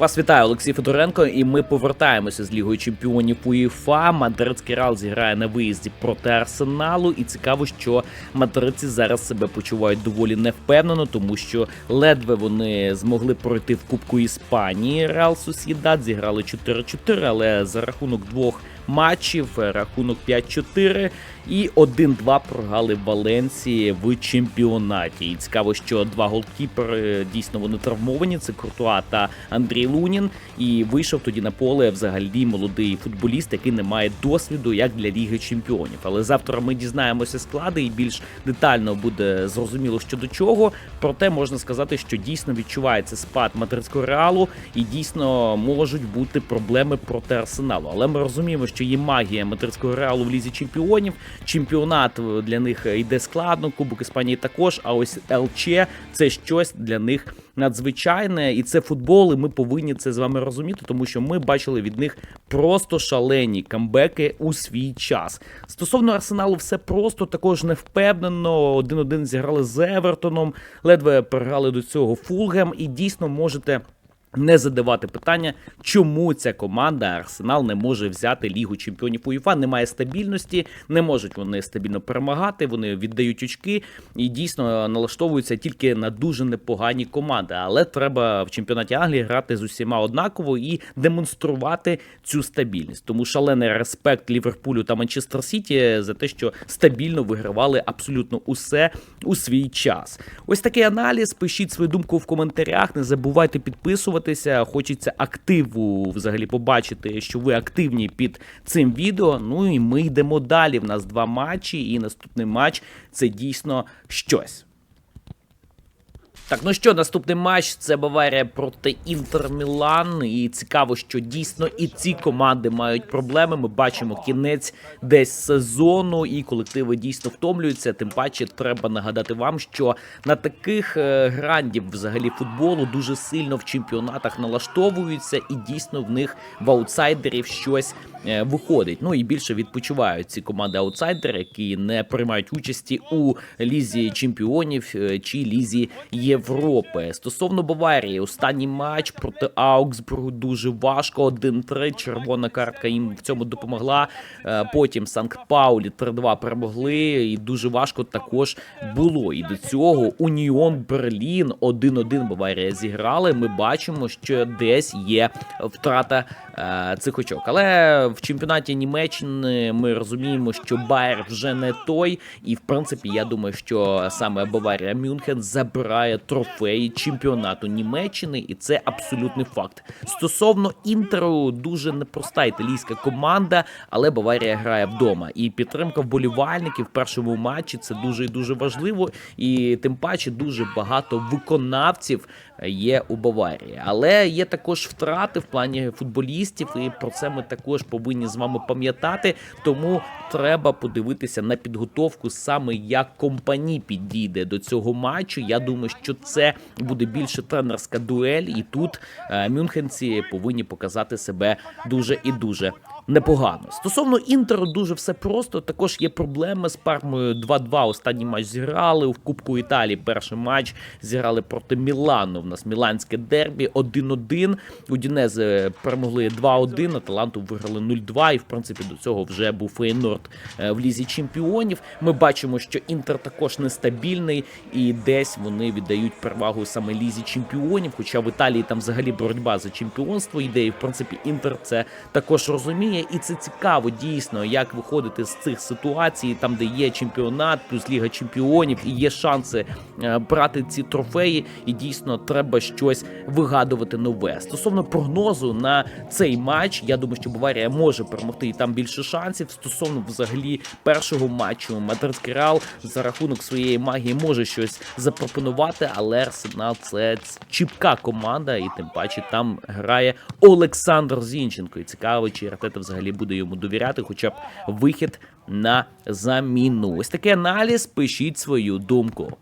Вас вітає Олексій Федоренко, і ми повертаємося з Лігою Чемпіонів УЄФА. Мадридський Реал зіграє на виїзді проти Арсеналу. І цікаво, що мадридці зараз себе почувають доволі невпевнено, тому що ледве вони змогли пройти в Кубку Іспанії. Реал Сусідат зіграли 4-4, але за рахунок двох матчів, рахунок 5-4 і 1-2 програли Валенції в чемпіонаті. І цікаво, що два голкіпери дійсно вони травмовані. Це Куртуа та Андрій Лунін. І вийшов тоді на поле взагалі молодий футболіст, який не має досвіду як для Ліги Чемпіонів. Але завтра ми дізнаємося склади і більш детально буде зрозуміло що до чого. Проте можна сказати, що дійсно відчувається спад мадридського реалу, і дійсно можуть бути проблеми проти арсеналу. Але ми розуміємо, що є магія мадридського реалу в лізі чемпіонів. Чемпіонат для них йде складно. Кубок Іспанії також. А ось ЛЧ це щось для них надзвичайне, і це футбол. і Ми повинні це з вами розуміти, тому що ми бачили від них просто шалені камбеки у свій час. Стосовно арсеналу, все просто також не впевнено. Один-один зіграли з Евертоном, ледве програли до цього Фулгем, і дійсно можете. Не задавати питання, чому ця команда Арсенал не може взяти Лігу чемпіонів УЄФА, немає стабільності, не можуть вони стабільно перемагати. Вони віддають очки і дійсно налаштовуються тільки на дуже непогані команди. Але треба в чемпіонаті Англії грати з усіма однаково і демонструвати цю стабільність. Тому шалений респект Ліверпулю та Манчестер Сіті за те, що стабільно вигравали абсолютно усе у свій час. Ось такий аналіз. Пишіть свою думку в коментарях. Не забувайте підписувати підписуватися. Хочеться активу взагалі побачити, що ви активні під цим відео. Ну і ми йдемо далі. В нас два матчі, і наступний матч це дійсно щось. Так, ну що, наступний матч це Баварія проти Інтер Мілан. І цікаво, що дійсно і ці команди мають проблеми. Ми бачимо кінець десь сезону, і колективи дійсно втомлюються. Тим паче, треба нагадати вам, що на таких е, грандів взагалі футболу дуже сильно в чемпіонатах налаштовуються, і дійсно в них в аутсайдерів щось е, виходить. Ну і більше відпочивають ці команди аутсайдери, які не приймають участі у лізі чемпіонів е, чи лізі Європи. Європи. Стосовно Баварії, останній матч проти Аугсбургу дуже важко. 1-3, червона картка їм в цьому допомогла. Е, Потім Санкт-Паулі 3-2 перемогли, і дуже важко також було. І до цього Уніон Берлін 1-1 Баварія зіграли. Ми бачимо, що десь є втрата е, цих очок. Але в чемпіонаті Німеччини ми розуміємо, що Байер вже не той, і в принципі я думаю, що саме Баварія Мюнхен забирає трофеї чемпіонату Німеччини, і це абсолютний факт. Стосовно інтеру, дуже непроста італійська команда, але Баварія грає вдома. І підтримка вболівальників в першому матчі це дуже і дуже важливо. І тим паче дуже багато виконавців є у Баварії. Але є також втрати в плані футболістів, і про це ми також повинні з вами пам'ятати. Тому треба подивитися на підготовку саме як компаній підійде до цього матчу. Я думаю, що це буде більше тренерська дуель, і тут е, мюнхенці повинні показати себе дуже і дуже непогано. Стосовно інтеру, дуже все просто. Також є проблеми з Пармою 2-2. Останній матч зіграли в Кубку Італії. Перший матч зіграли проти Мілану. В нас міланське дербі 1-1. Удінези перемогли 2-1, Аталанту виграли 0-2. І в принципі до цього вже був Фейнорд е, в лізі чемпіонів. Ми бачимо, що інтер також нестабільний, і десь вони віддають перевагу саме лізі чемпіонів. Хоча в Італії там взагалі боротьба за чемпіонство йде, і в принципі інтер це також розуміє, і це цікаво дійсно, як виходити з цих ситуацій, там де є чемпіонат, плюс ліга чемпіонів, і є шанси е, брати ці трофеї. І дійсно треба щось вигадувати нове. Стосовно прогнозу на цей матч, я думаю, що Баварія може перемогти і там більше шансів. Стосовно взагалі першого матчу, Мадридський Реал за рахунок своєї магії може щось запропонувати, але Арсенал це чіпка команда, і тим паче там грає Олександр Зінченко. І цікаво, чи Артета взагалі буде йому довіряти, хоча б вихід на заміну. Ось такий аналіз. Пишіть свою думку.